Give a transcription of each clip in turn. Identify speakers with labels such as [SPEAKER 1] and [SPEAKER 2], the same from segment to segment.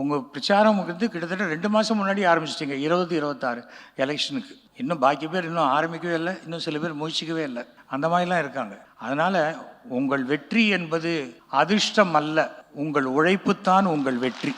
[SPEAKER 1] உங்கள் பிரச்சாரம் வந்து கிட்டத்தட்ட ரெண்டு மாதம் முன்னாடி ஆரம்பிச்சிட்டிங்க இருபது இருபத்தாறு எலெக்ஷனுக்கு. இன்னும் பாக்கி பேர் இன்னும் ஆரம்பிக்கவே இல்லை இன்னும் சில பேர் முயற்சிக்கவே இல்லை. அந்த மாதிரிலாம் இருக்காங்க. அதனால் உங்கள் வெற்றி என்பது அதிர்ஷ்டம் அல்ல உங்கள் உழைப்புத்தான் உங்கள் வெற்றி.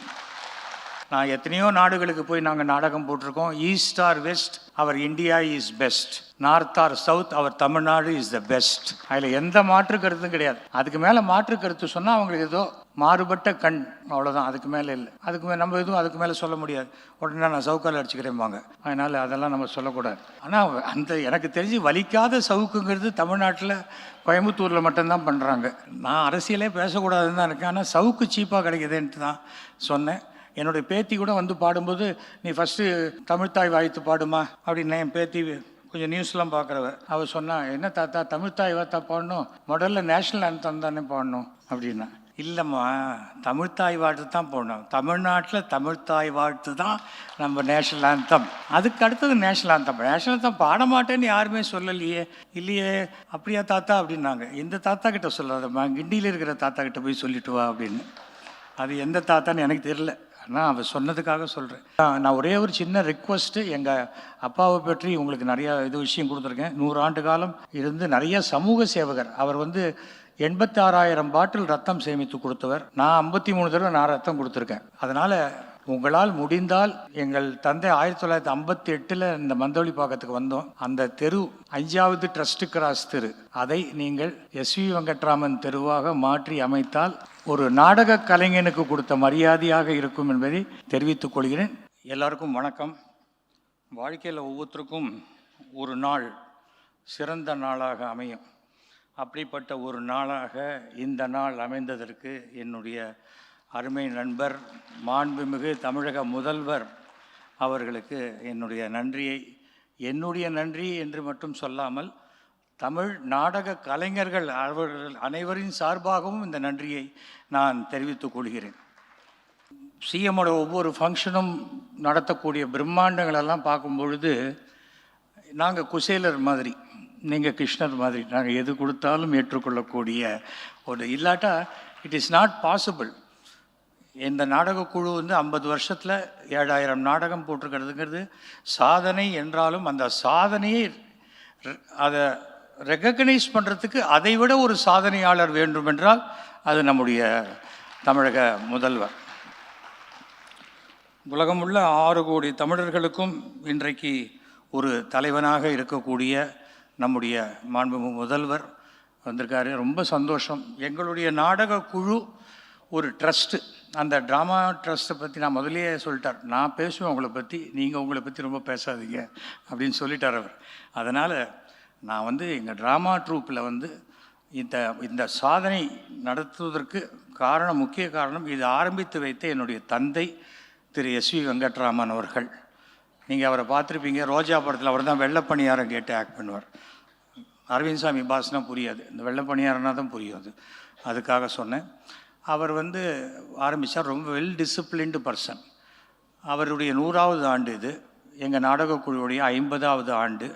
[SPEAKER 1] நான் எத்தனையோ நாடுகளுக்கு போய் நாங்கள் நாடகம் போட்டிருக்கோம். East or west our India is best north or south our Tamil Nadu is the best அதில் எந்த மாற்று கருத்தும் கிடையாது. அதுக்கு மேலே மாற்று கருத்து சொன்னால் அவங்களுக்கு ஏதோ மாறுபட்ட கண். அவ்வளோதான் அதுக்கு மேலே இல்லை. அதுக்கு மேலே நம்ம எதுவும் அதுக்கு மேலே சொல்ல முடியாது. உடனே நான் சவுக்கால் அடிச்சுக்கிறேன்பாங்க அதனால் அதெல்லாம் நம்ம சொல்லக்கூடாது. ஆனால் அந்த எனக்கு தெரிஞ்சு வலிக்காத சவுக்குங்கிறது தமிழ்நாட்டில் கோயம்புத்தூரில் மட்டும்தான் பண்ணுறாங்க நான் அரசியலே பேசக்கூடாதுன்னு தான் இருக்கேன். ஆனால் சவுக்கு சீப்பாக கிடைக்குதுன்ட்டு தான் சொன்னேன். என்னுடைய பேத்தி கூட வந்து பாடும்போது நீ ஃபஸ்ட்டு தமிழ்த்தாய் வாய்த்து பாடுமா? அப்படின்னு என் பேத்தி கொஞ்சம் நியூஸ்லாம் பார்க்குறவ அவள் சொன்னா என்ன தாத்தா தமிழ்த்தாய் வாத்தா பாடணும்? முதல்ல நேஷ்னல் anthem தானே பாடணும்? அப்படின்னா இல்லைம்மா தமிழ்த்தாய் வாழ்த்து தான் போடணும். தமிழ்நாட்டில் தமிழ்த்தாய் வாழ்த்து தான் நம்ம நேஷ்னல் ஆந்தம். அதுக்கு அடுத்தது நேஷ்னல் ஆந்தம். நேஷ்னல் ஆந்தம் பாட மாட்டேன்னு யாருமே சொல்லலையே. இல்லையே அப்படியா தாத்தா அப்படின்னாங்க. இந்த தாத்தா கிட்ட சொல்லாதம்மா? கிண்டியில் இருக்கிற தாத்தா கிட்ட போய் சொல்லிட்டு வா அப்படின்னு. அது எந்த தாத்தான்னு எனக்கு தெரியல. ஆனால் அவர் சொன்னதுக்காக சொல்கிறேன் நான் ஒரே ஒரு சின்ன ரிக்வஸ்ட்டு எங்கள் அப்பாவை பற்றி உங்களுக்கு நிறையா இது விஷயம் கொடுத்துருக்கேன். நூறு ஆண்டு காலம் இருந்து நிறைய சமூக சேவகர். அவர் வந்து எண்பத்தாறாயிரம் பாட்டில் ரத்தம் சேமித்து கொடுத்தவர். நான் ஐம்பத்தி மூணு தடவை நான் ரத்தம் கொடுத்துருக்கேன். அதனால் உங்களால் முடிந்தால் எங்கள் தந்தை ஆயிரத்தி தொள்ளாயிரத்தி ஐம்பத்தி எட்டில் இந்த மந்தவழி பாக்கத்துக்கு வந்தோம். அந்த தெரு அஞ்சாவது ட்ரஸ்ட் கிராஸ் தெரு. அதை நீங்கள் எஸ்வி வெங்கட்ராமன் தெருவாக மாற்றி அமைத்தால் ஒரு நாடக கலைஞனுக்கு கொடுத்த மரியாதையாக இருக்கும் என்பதை தெரிவித்துக் கொள்கிறேன். எல்லாருக்கும் வணக்கம். வாழ்க்கையில் ஒவ்வொருத்தருக்கும் ஒரு நாள் சிறந்த நாளாக அமையும். அப்படிப்பட்ட ஒரு நாளாக இந்த நாள் அமைந்ததற்கு என்னுடைய அருமை நண்பர் மாண்புமிகு தமிழக முதல்வர் அவர்களுக்கு என்னுடைய நன்றியை என்னுடைய நன்றி என்று மட்டும் சொல்லாமல் தமிழ் நாடக கலைஞர்கள் அவர்கள் அனைவரின் சார்பாகவும் இந்த நன்றியை நான் தெரிவித்துக் கொள்கிறேன். சிஎம்மோட ஒவ்வொரு ஃபங்க்ஷனும் நடத்தக்கூடிய பிரம்மாண்டங்களெல்லாம் பார்க்கும் பொழுது நாங்கள் குசேலர் மாதிரி நீங்கள் கிருஷ்ணர் மாதிரி நாங்கள் எது கொடுத்தாலும் ஏற்றுக்கொள்ளக்கூடிய ஒரு இல்லாட்டா இட் இஸ் நாட் பாசிபிள் இந்த நாடகக்குழு வந்து ஐம்பது வருஷத்தில் ஏழாயிரம் நாடகம் போட்டிருக்கிறதுங்கிறது சாதனை என்றாலும் அந்த சாதனையை அதை ரெக்கக்னைஸ் பண்ணுறதுக்கு அதை விட ஒரு சாதனையாளர் வேண்டும் என்றால் அது நம்முடைய தமிழக முதல்வர். உலகமுள்ள ஆறு கோடி தமிழர்களுக்கும் இன்றைக்கு ஒரு தலைவனாக இருக்கக்கூடிய நம்முடைய மாண்புமிகு முதல்வர் வந்திருக்காரு. ரொம்ப சந்தோஷம். எங்களுடைய நாடக குழு ஒரு ட்ரஸ்ட்டு அந்த ட்ராமா ட்ரஸ்ட்டை பற்றி நான் முதலே சொல்லிட்டார். நான் பேசுவேன் உங்களை பற்றி நீங்கள் உங்களை பற்றி ரொம்ப பேசாதீங்க அப்படின்னு சொல்லிட்டார் அவர். அதனால் நான் வந்து எங்கள் ட்ராமா ட்ரூப்பில் வந்து இந்த இந்த சாதனை நடத்துவதற்கு காரணம் முக்கிய காரணம் இது ஆரம்பித்து வைத்த என்னுடைய தந்தை திரு எஸ்வி வெங்கட்ராமன் அவர்கள். நீங்கள் அவரை பார்த்துருப்பீங்க. ரோஜா படத்தில் அவர் தான் வெள்ளப்பணியாரம் கேட்டு ஆக்ட் பண்ணுவார். அரவிந்த் சாமி பாஸ்னால் புரியாது. இந்த வெள்ளப்பணியாரம்னா தான் புரியும் அது அதுக்காக சொன்னேன். அவர் வந்து ஆரம்பித்தார் ரொம்ப வெல் டிசிப்ளின்டு பர்சன் அவருடைய நூறாவது ஆண்டு இது. எங்கள் நாடகக் குழுவுடைய ஐம்பதாவது ஆண்டு.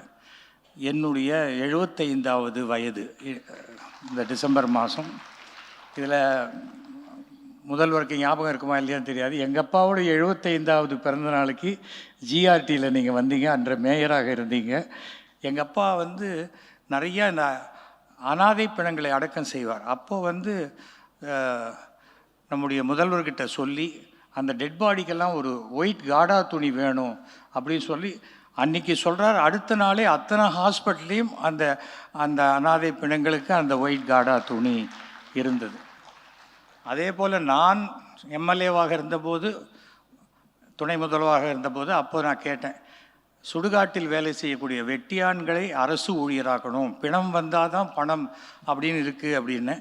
[SPEAKER 1] என்னுடைய எழுபத்தைந்தாவது வயது. இந்த டிசம்பர் மாதம் இதில் முதல்வருக்கு ஞாபகம் இருக்குமா இல்லையான்னு தெரியாது. எங்கள் அப்பாவோட எழுபத்தைந்தாவது பிறந்த நாளைக்கு ஜிஆர்டியில் நீங்கள் வந்தீங்க. அன்ற மேயராக இருந்தீங்க. எங்கள் அப்பா வந்து நிறையா இந்த அனாதை பிணங்களை அடக்கம் செய்வார். அப்போ வந்து நம்முடைய முதல்வர்கிட்ட சொல்லி அந்த டெட் பாடிக்கெல்லாம் ஒரு ஒயிட் காடா துணி வேணும் அப்படின்னு சொல்லி அன்றைக்கி சொல்கிறார் அடுத்த நாளே அத்தனை ஹாஸ்பிட்டல்லையும் அந்த அந்த அனாதை பிணங்களுக்கு அந்த ஒயிட் காடா துணி இருந்தது. அதே போல் நான் எம்எல்ஏவாக இருந்தபோது துணை முதல்வராக இருந்தபோது அப்போ நான் கேட்டேன் சுடுகாட்டில் வேலை செய்யக்கூடிய வெட்டியான்களை அரசு ஊழியராக்கணும் பிணம் வந்தால் தான் பணம் அப்படின்னு இருக்குது அப்படின்னு.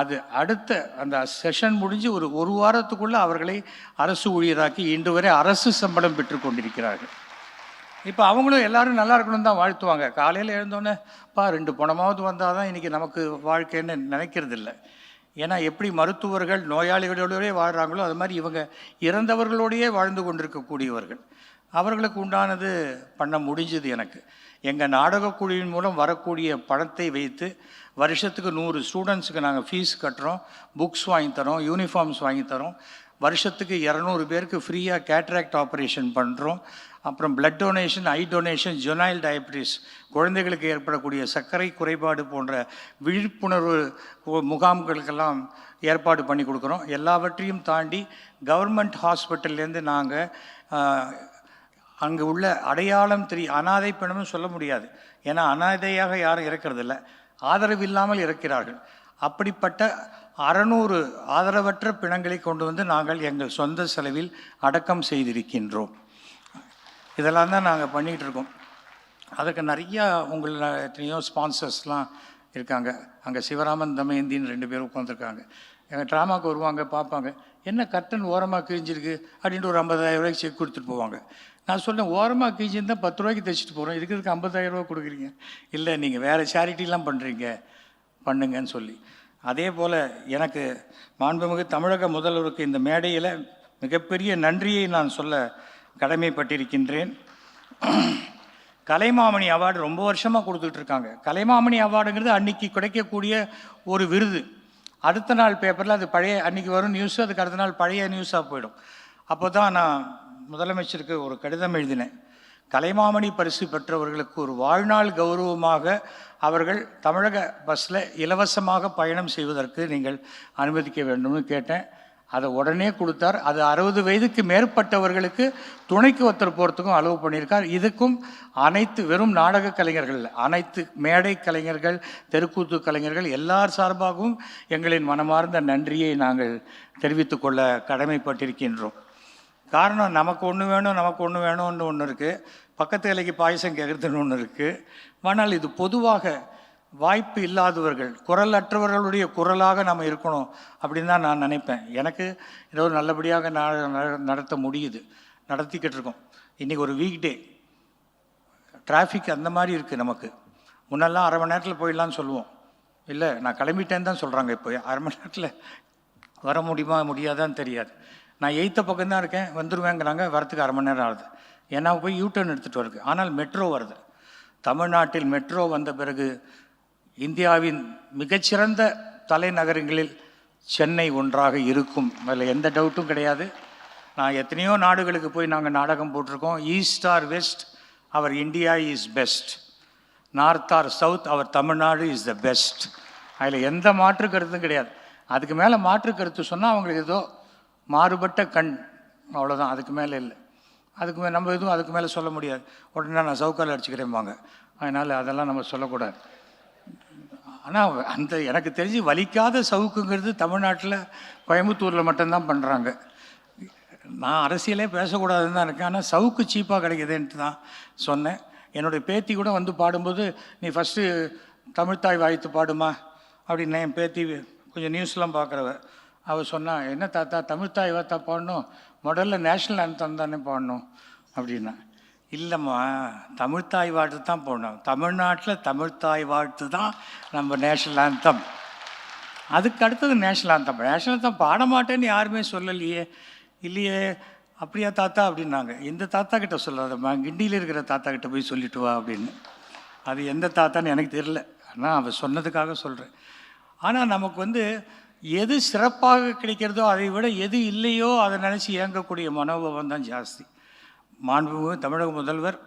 [SPEAKER 1] அது அடுத்த அந்த செஷன் முடிஞ்சு ஒரு ஒரு வாரத்துக்குள்ளே அவர்களை அரசு ஊழியராக்கி இன்று வரை அரசு சம்பளம் பெற்று கொண்டிருக்கிறார்கள். இப்போ அவங்களும் எல்லாரும் நல்லா இருக்கணும்னு தான் வாழ்த்துவாங்க. காலையில் எழுந்தோன்னே பா ரெண்டு பணமாவது வந்தால் தான் இன்றைக்கி நமக்கு வாழ்க்கைன்னு நினைக்கிறதில்ல. ஏன்னா எப்படி மருத்துவர்கள் நோயாளிகளோடவே வாழ்கிறாங்களோ அது மாதிரி இவங்க இறந்தவர்களோடையே வாழ்ந்து கொண்டிருக்கக்கூடியவர்கள். அவர்களுக்கு உண்டானது பண்ண முடிஞ்சது எனக்கு. எங்கள் நாடகக் குழுவின் மூலம் வரக்கூடிய பணத்தை வைத்து வருஷத்துக்கு நூறு ஸ்டூடெண்ட்ஸுக்கு நாங்கள் ஃபீஸ் கட்டுறோம். புக்ஸ் வாங்கி தரோம் யூனிஃபார்ம்ஸ் வாங்கி தரோம். வருஷத்துக்கு இரநூறு பேருக்கு ஃப்ரீயாக கேட்ராக்ட் ஆப்ரேஷன் பண்ணுறோம் அப்புறம் blood donation eye donation juvenile diabetes குழந்தைகளுக்கு ஏற்படக்கூடிய சர்க்கரை குறைபாடு போன்ற விழிப்புணர்வு முகாம்களுக்கெல்லாம் ஏற்பாடு பண்ணி கொடுக்குறோம். எல்லாவற்றையும் தாண்டி கவர்மெண்ட் ஹாஸ்பிட்டல்லேருந்து நாங்கள் அங்கே உள்ள அடையாளம் தெரிய அனாதை பிணம்னு சொல்ல முடியாது. ஏன்னா அனாதையாக யாரும் இறக்கிறதில்ல ஆதரவு இல்லாமல் இறக்கிறார்கள் அப்படிப்பட்ட அறநூறு ஆதரவற்ற பிணங்களை கொண்டு வந்து நாங்கள் எங்கள் சொந்த செலவில் அடக்கம் செய்திருக்கின்றோம். இதெல்லாம் தான் நாங்கள் பண்ணிகிட்டு இருக்கோம். அதுக்கு நிறையா உங்களை எத்தனையோ ஸ்பான்சர்ஸ்லாம் இருக்காங்க. அங்கே சிவராமன் தமயந்தின்னு ரெண்டு பேரும் உட்காந்துருக்காங்க எங்கள் ட்ராமாவுக்கு வருவாங்க பார்ப்பாங்க. என்ன கர்டன் ஓரமாக கிழிஞ்சிருக்கு? அப்படின்ட்டு ஒரு ஐம்பதாயிரம் ரூபாய்க்கு செக் கொடுத்துட்டு போவாங்க. நான் சொன்னேன் ஓரமாக கிழிஞ்சிருந்தால் பத்து ரூபாய்க்கு தைச்சிட்டு போகிறோம் இதுக்கு இதுக்கு ஐம்பதாயிரம் ரூபா கொடுக்குறீங்க? இல்லை நீங்கள் வேறு சேரிட்டிலாம் பண்ணுறீங்க பண்ணுங்கன்னு சொல்லி. அதே போல் எனக்கு மாண்புமிகு தமிழக முதல்வருக்கு இந்த மேடையில் மிகப்பெரிய நன்றியை நான் சொல்ல கடமைப்பட்டிருக்கின்றேன். கலைமாமணி அவார்டு ரொம்ப வருஷமாக கொடுத்துட்டு இருக்காங்க கலைமாமணி அவார்டுங்கிறது அன்னைக்கு கிடைக்கக்கூடிய ஒரு விருது. அடுத்த நாள் பேப்பரில் அது பழைய அன்னைக்கு வரும் நியூஸ் அதுக்கு அடுத்த நாள் பழைய நியூஸாக போயிடும். அப்போ தான் நான் முதலமைச்சருக்கு ஒரு கடிதம் எழுதினேன். கலைமாமணி பரிசு பெற்றவர்களுக்கு ஒரு வாழ்நாள் கௌரவமாக அவர்கள் தமிழக பஸ்ஸில் இலவசமாக பயணம் செய்வதற்கு நீங்கள் அனுமதிக்க வேண்டும்னு கேட்டேன். அதை உடனே கொடுத்தார். அது அறுபது வயதுக்கு மேற்பட்டவர்களுக்கு துணைக்கு ஒருத்தர் போகிறதுக்கும் அளவு பண்ணியிருக்கார். இதுக்கும் அனைத்து வெறும் நாடக கலைஞர்கள் அனைத்து மேடை கலைஞர்கள் தெருக்கூத்து கலைஞர்கள் எல்லார் சார்பாகவும் எங்களின் மனமார்ந்த நன்றியை நாங்கள் தெரிவித்துக்கொள்ள கடமைப்பட்டிருக்கின்றோம். காரணம் நமக்கு ஒன்று வேணும் நமக்கு ஒன்று வேணும்னு ஒன்று இருக்குது பக்கத்து இலைக்கு பாயசம் கேட்குறதுன்னு ஒன்று இருக்குது ஆனால் இது பொதுவாக வாய்ப்பு இல்லாதவர்கள் குரல் அற்றவர்களுடைய குரலாக நம்ம இருக்கணும் அப்படின்னு தான் நான் நினைப்பேன். எனக்கு ஏதோ நல்லபடியாக நான் நடத்த முடியுது. நடத்திக்கிட்டு இருக்கோம். இன்றைக்கி ஒரு வீக் டே டிராஃபிக் அந்த மாதிரி இருக்குது நமக்கு. முன்னெல்லாம் அரை மணி நேரத்தில் போயிடலாம்னு சொல்லுவோம். இல்லை நான் கிளம்பிட்டேன்னு தான் சொல்கிறாங்க இப்போ. அரை மணி நேரத்தில் வர முடியுமா முடியாதான்னு தெரியாது. நான் எய்த்த பக்கம் தான் இருக்கேன். வந்துடுவேங்கிறாங்க வரத்துக்கு அரை மணி நேரம் ஆகுது. ஏன்னா போய் யூ டர்ன் எடுத்துகிட்டு வருது ஆனால் மெட்ரோ வருது. தமிழ்நாட்டில் மெட்ரோ வந்த பிறகு இந்தியாவின் மிகச்சிறந்த தலைநகரங்களில் சென்னை ஒன்றாக இருக்கும். அதில் எந்த டவுட்டும் கிடையாது. நான் எத்தனையோ நாடுகளுக்கு போய் நாங்கள் நாடகம் போட்டிருக்கோம். East or west our India is best north or south our Tamil Nadu is the best அதில் எந்த மாற்று கருத்தும் கிடையாது. அதுக்கு மேலே மாற்று கருத்து சொன்னால் அவங்களுக்கு ஏதோ மாறுபட்ட கண். அவ்வளோதான் அதுக்கு மேலே இல்லை. அதுக்கு மேலே நம்ம எதுவும் அதுக்கு மேலே சொல்ல முடியாது. உடனே நான் சவுக்கால் அடிச்சுக்கிறேன்பாங்க அதனால் அதெல்லாம் நம்ம சொல்லக்கூடாது. ஆனால் அந்த எனக்கு தெரிஞ்சு வலிக்காத சவுக்குங்கிறது தமிழ்நாட்டில் கோயம்புத்தூரில் மட்டும்தான் பண்ணுறாங்க நான் அரசியலே பேசக்கூடாதுன்னு தான் இருக்கேன். ஆனால் சவுக்கு சீப்பாக கிடைக்குதுன்ட்டு தான் சொன்னேன். என்னுடைய பேத்தி கூட வந்து பாடும்போது நீ ஃபஸ்ட்டு தமிழ்த்தாய் வாய்த்து பாடுமா? அப்படின்னு என் பேத்தி கொஞ்சம் நியூஸ்லாம் பார்க்குறவ அவள் சொன்னா என்ன தாத்தா தமிழ்த்தாய் வாத்தா பாடணும்? முதல்ல நேஷ்னல் anthem தானே பாடணும்? அப்படின்னா. இல்லைம்மா தமிழ்த்தாய் வாழ்த்து தான் போடணும். தமிழ்நாட்டில் தமிழ்த்தாய் வாழ்த்து தான் நம்ம நேஷ்னல் ஆந்தம் அதுக்கு அடுத்தது நேஷ்னல் ஆந்தம் நேஷனல் ஆந்தம் பாட மாட்டேன்னு யாருமே சொல்லலையே. இல்லையே அப்படியா தாத்தா அப்படின்னாங்க. இந்த தாத்தா கிட்ட சொல்லாதம்மா? கிண்டியில் இருக்கிற தாத்தா கிட்ட போய் சொல்லிட்டு வா அப்படின்னு. அது எந்த தாத்தான்னு எனக்கு தெரியல. ஆனால் அவன் சொன்னதுக்காக சொல்கிறேன் ஆனால் நமக்கு வந்து எது சிறப்பாக கிடைக்கிறதோ அதை விட எது இல்லையோ அதை நினச்சி இயங்கக்கூடிய மனோபாவம் தான் ஜாஸ்தி. மாண்புமிகு தமிழக முதல்வர்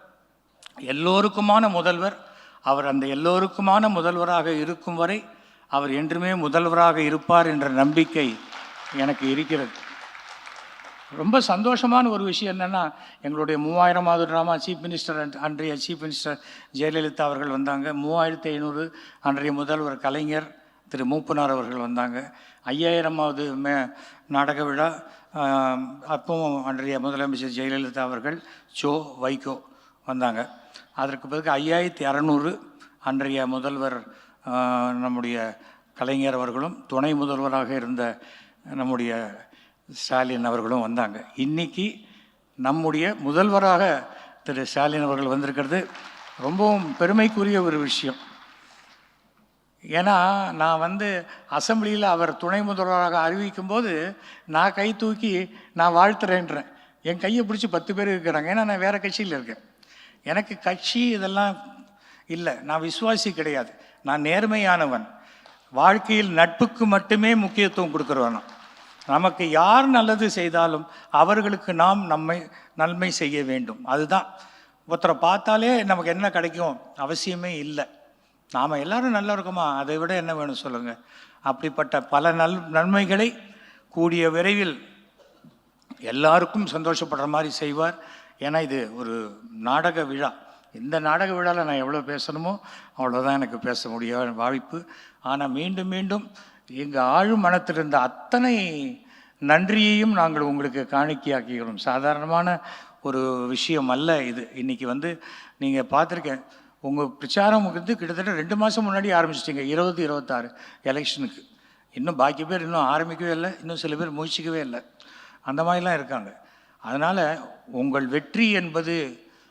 [SPEAKER 1] எல்லோருக்குமான முதல்வர் அவர் அந்த எல்லோருக்குமான முதல்வராக இருக்கும் வரை அவர் என்றுமே முதல்வராக இருப்பார் என்ற நம்பிக்கை எனக்கு இருக்கிறது. ரொம்ப சந்தோஷமான ஒரு விஷயம் என்னென்னா எங்களுடைய மூவாயிரமாவது ட்ராமா சீஃப் மினிஸ்டர் அண்ட் அன்றைய சீஃப் மினிஸ்டர் ஜெயலலிதா அவர்கள் வந்தாங்க. மூவாயிரத்தி ஐநூறு அன்றைய முதல்வர் கலைஞர் திரு மூப்பனார் அவர்கள் வந்தாங்க. ஐயாயிரமாவது மே நாடக விழா அப்பவும் அன்றைய முதலமைச்சர் ஜெயலலிதா அவர்கள் சோ வைகோ வந்தாங்க. அதற்கு பிறகு ஐயாயிரத்தி அறநூறு அன்றைய முதல்வர் நம்முடைய கலைஞர் அவர்களும் துணை முதல்வராக இருந்த நம்முடைய ஸ்டாலின் அவர்களும் வந்தாங்க. இன்னைக்கு நம்முடைய முதல்வராக திரு ஸ்டாலின் அவர்கள் வந்திருக்கிறது ரொம்பவும் பெருமைக்குரிய ஒரு விஷயம். ஏன்னா நான் வந்து அசம்பிளியில் அவர் துணை முதல்வராக அறிவிக்கும் போது நான் கை தூக்கி நான் வாழ்த்துறேன்றேன். என் கையை பிடிச்சி பத்து பேர் இருக்கிறாங்க. ஏன்னா நான் வேறு கட்சியில் இருக்கேன். எனக்கு கட்சி இதெல்லாம் இல்லை. நான் விசுவாசி கிடையாது. நான் நேர்மையானவன். வாழ்க்கையில் நட்புக்கு மட்டுமே முக்கியத்துவம் கொடுக்குறவன். நமக்கு யார் நல்லது செய்தாலும் அவர்களுக்கு நாம் நம்மை நன்மை செய்ய வேண்டும். அதுதான். ஒருத்தரை பார்த்தாலே நமக்கு என்ன கிடைக்கும்? அவசியமே இல்லை. நாம் எல்லாரும் நல்லா இருக்கோமா அதை விட என்ன வேணும் சொல்லுங்கள் அப்படிப்பட்ட பல நல் நன்மைகளை கூடிய விரைவில் எல்லாருக்கும் சந்தோஷப்படுற மாதிரி செய்வார். ஏன்னா இது ஒரு நாடக விழா. இந்த நாடக விழாவில் நான் எவ்வளோ பேசணுமோ அவ்வளோதான் எனக்கு பேச முடிய வாய்ப்பு. ஆனால் மீண்டும் மீண்டும் எங்கள் ஆழும் மனத்தில் இருந்த அத்தனை நன்றியையும் நாங்கள் உங்களுக்கு காணிக்கையாக்கிக்கிறோம். சாதாரணமான ஒரு விஷயம் அல்ல இது. இன்றைக்கி வந்து நீங்கள் பார்த்துருக்கேன் உங்கள் பிரச்சாரம் வந்து கிட்டத்தட்ட ரெண்டு மாதம் முன்னாடி ஆரம்பிச்சிட்டிங்க இருபது இருபத்தாறு எலெக்ஷனுக்கு. இன்னும் பாக்கி பேர் இன்னும் ஆரம்பிக்கவே இல்லை இன்னும் சில பேர் முயற்சிக்கவே இல்லை. அந்த மாதிரிலாம் இருக்காங்க. அதனால் உங்கள் வெற்றி என்பது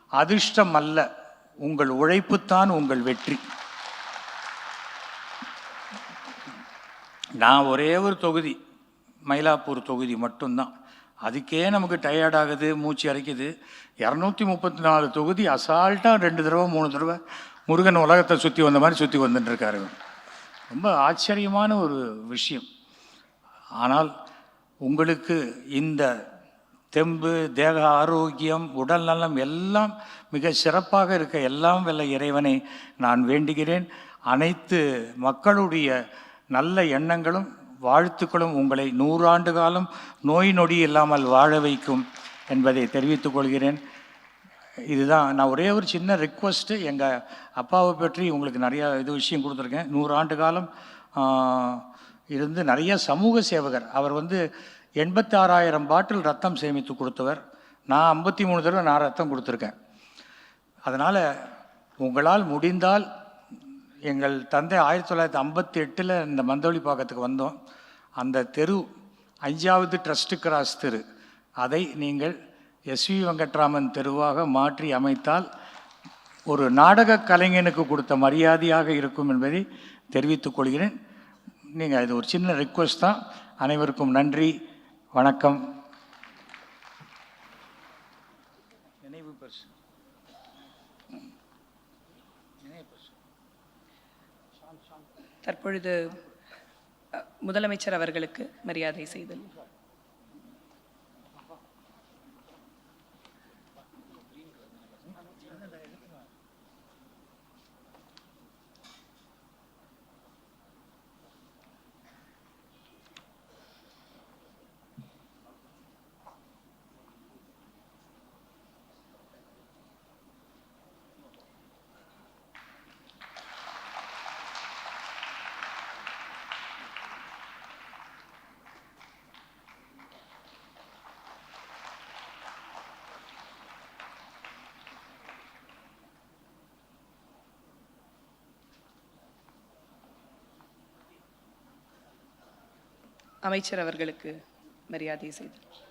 [SPEAKER 1] அதிர்ஷ்டம் அல்ல உங்கள் உழைப்புத்தான் உங்கள் வெற்றி. நான் ஒரே ஒரு தொகுதி மயிலாப்பூர் தொகுதி மட்டும்தான். அதுக்கே நமக்கு டயர்ட் ஆகுது மூச்சு அரைக்குது இரநூத்தி முப்பத்தி நாலு தொகுதி அசால்ட்டாக ரெண்டு தடவை மூணு தடவை முருகன் உலகத்தை சுற்றி வந்த மாதிரி சுற்றி வந்துட்டுருக்காரு. ரொம்ப ஆச்சரியமான ஒரு விஷயம். ஆனால் உங்களுக்கு இந்த தெம்பு தேக ஆரோக்கியம் உடல் நலம் எல்லாம் மிக சிறப்பாக இருக்க எல்லாம் வல்ல இறைவனை நான் வேண்டுகிறேன். அனைத்து மக்களுடைய நல்ல எண்ணங்களும் வாழ்த்துக்களும் உங்களை நூறாண்டு காலம் நோய் நொடி இல்லாமல் வாழ வைக்கும் என்பதை தெரிவித்துக் கொள்கிறேன். இதுதான் நான் ஒரே ஒரு சின்ன ரிக்வஸ்ட்டு எங்கள் அப்பாவை பற்றி உங்களுக்கு நிறையா இது விஷயம் கொடுத்துருக்கேன். நூறாண்டு காலம் இருந்து நிறைய சமூக சேவகர். அவர் வந்து எண்பத்தாறாயிரம் பாட்டில் ரத்தம் சேமித்து கொடுத்தவர். நான் ஐம்பத்தி மூணு தடவை நான் ரத்தம் கொடுத்துருக்கேன். அதனால் உங்களால் முடிந்தால் எங்கள் தந்தை ஆயிரத்தி தொள்ளாயிரத்தி ஐம்பத்தி எட்டில் இந்த மந்தவழி பாக்கத்துக்கு வந்தோம். அந்த தெரு அஞ்சாவது ட்ரஸ்ட்டு கிராஸ் தெரு. அதை நீங்கள் எஸ்வி வெங்கட்ராமன் தெருவாக மாற்றி அமைத்தால் ஒரு நாடக கலைஞனுக்கு கொடுத்த மரியாதையாக இருக்கும் என்பதை தெரிவித்துக் கொள்கிறேன். நீங்கள் இது ஒரு சின்ன ரிக்வஸ்ட் தான். அனைவருக்கும் நன்றி. வணக்கம். நினைவு பரிசு.
[SPEAKER 2] தற்பொழுது முதலமைச்சர் அவர்களுக்கு மரியாதை செய்தல். அமைச்சர் அவர்களுக்கு மரியாதை செய்தார்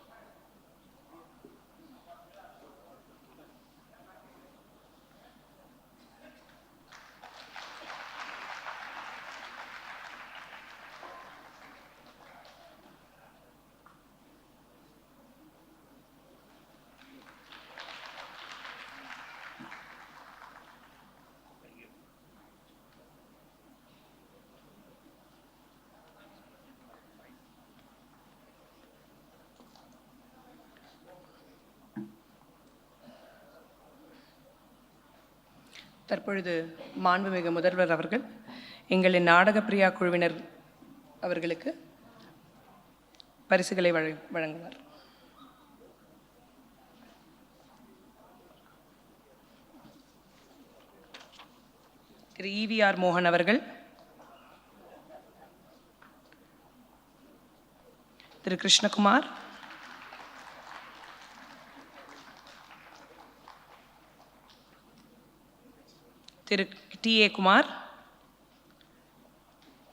[SPEAKER 2] தற்பொழுது மாண்புமிகு முதல்வர் அவர்கள் எங்களின் நாடகப்பிரியா குழுவினர் அவர்களுக்கு பரிசுகளை வழங்குவார். திரு இவிஆர் மோகன் அவர்கள் Thiru Krishnakumar Thiru T. A. Kumar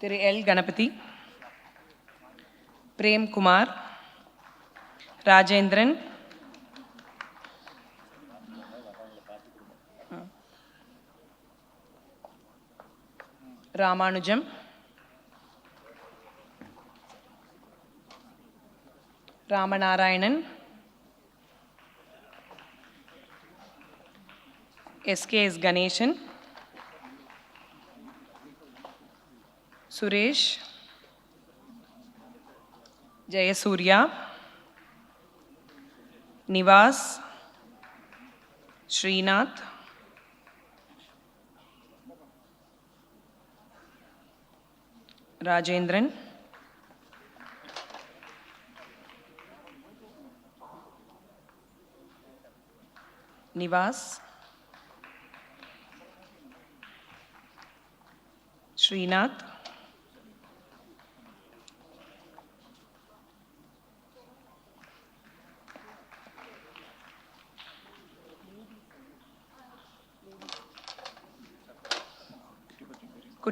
[SPEAKER 2] Thiru L. Ganapathi Premkumar Rajendran Ramanujam Ramanarayanan SKS Ganesan Suresh Jayasurya Nivas Srinath Rajendran Nivas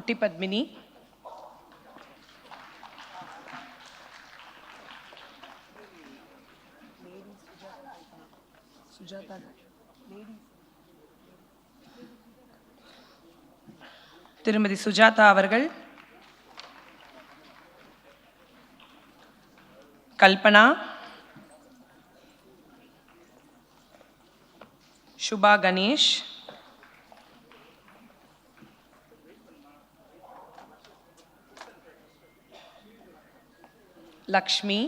[SPEAKER 2] Srinath குட்டி பத்மினி திருமதி சுஜாதா அவர்கள் Kalpana Subha Ganesh Lakshmi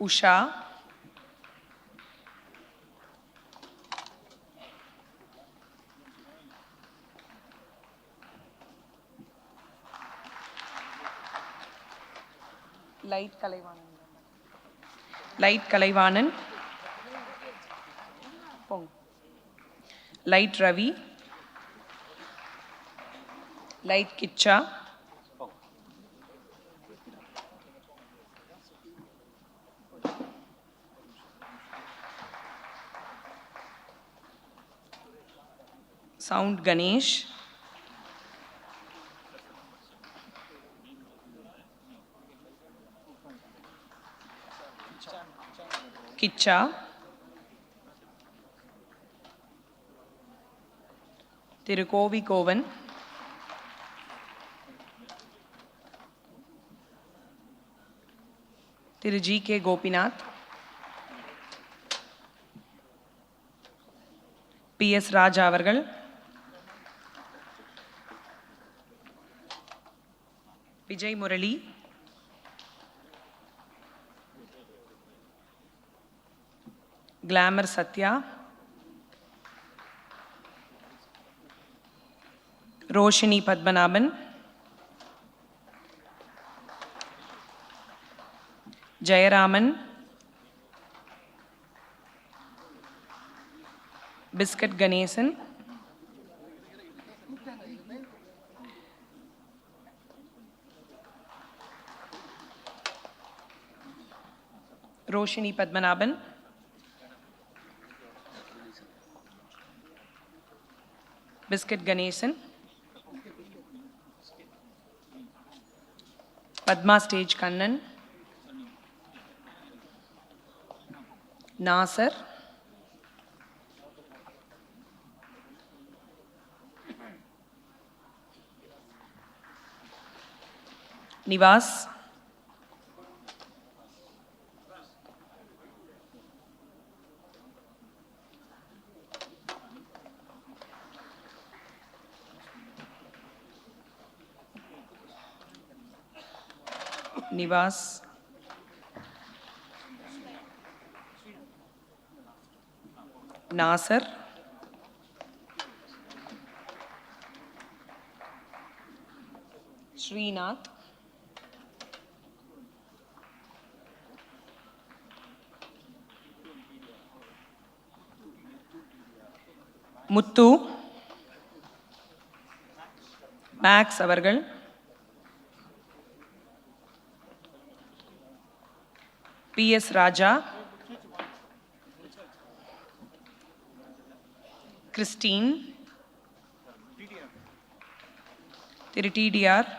[SPEAKER 2] Usha light Kalaivanan light Kalaivanan Light Ravi, Light Kitcha, Sound Ganesh, Kitcha. Thiru Kovi Kovan. Thiru G K Gopinath. P S Raja அவர்கள். Vijay Murali. Glamour Sathya. Roshni Padmanabhan. Jayaraman. Biscuit Ganesan. Roshni Padmanabhan. Biscuit Ganesan. Padma stage Kannan. Nasser. Nivas. Nivas Nasser. Srinath. Muthu. Max அவர்கள். P S Raja Christine Thiru DTR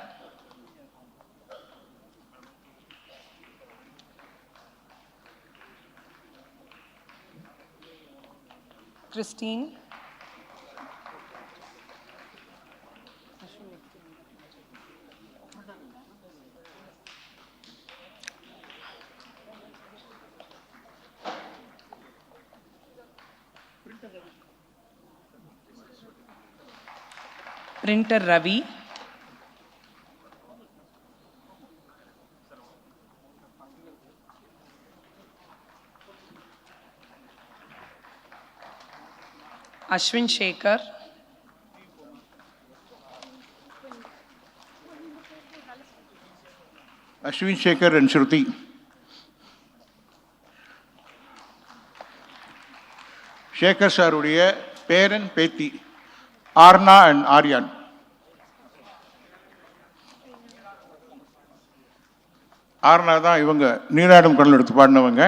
[SPEAKER 2] Christine printer Ravi Ashwin Sekar
[SPEAKER 3] Ashwin Sekar and Shruti Sekar சாருடைய பேரன் பேத்தி ஆர்னா and Aryan ஆறுனா தான் இவங்க நீராடும் கடல் எடுத்து பாடினவங்க.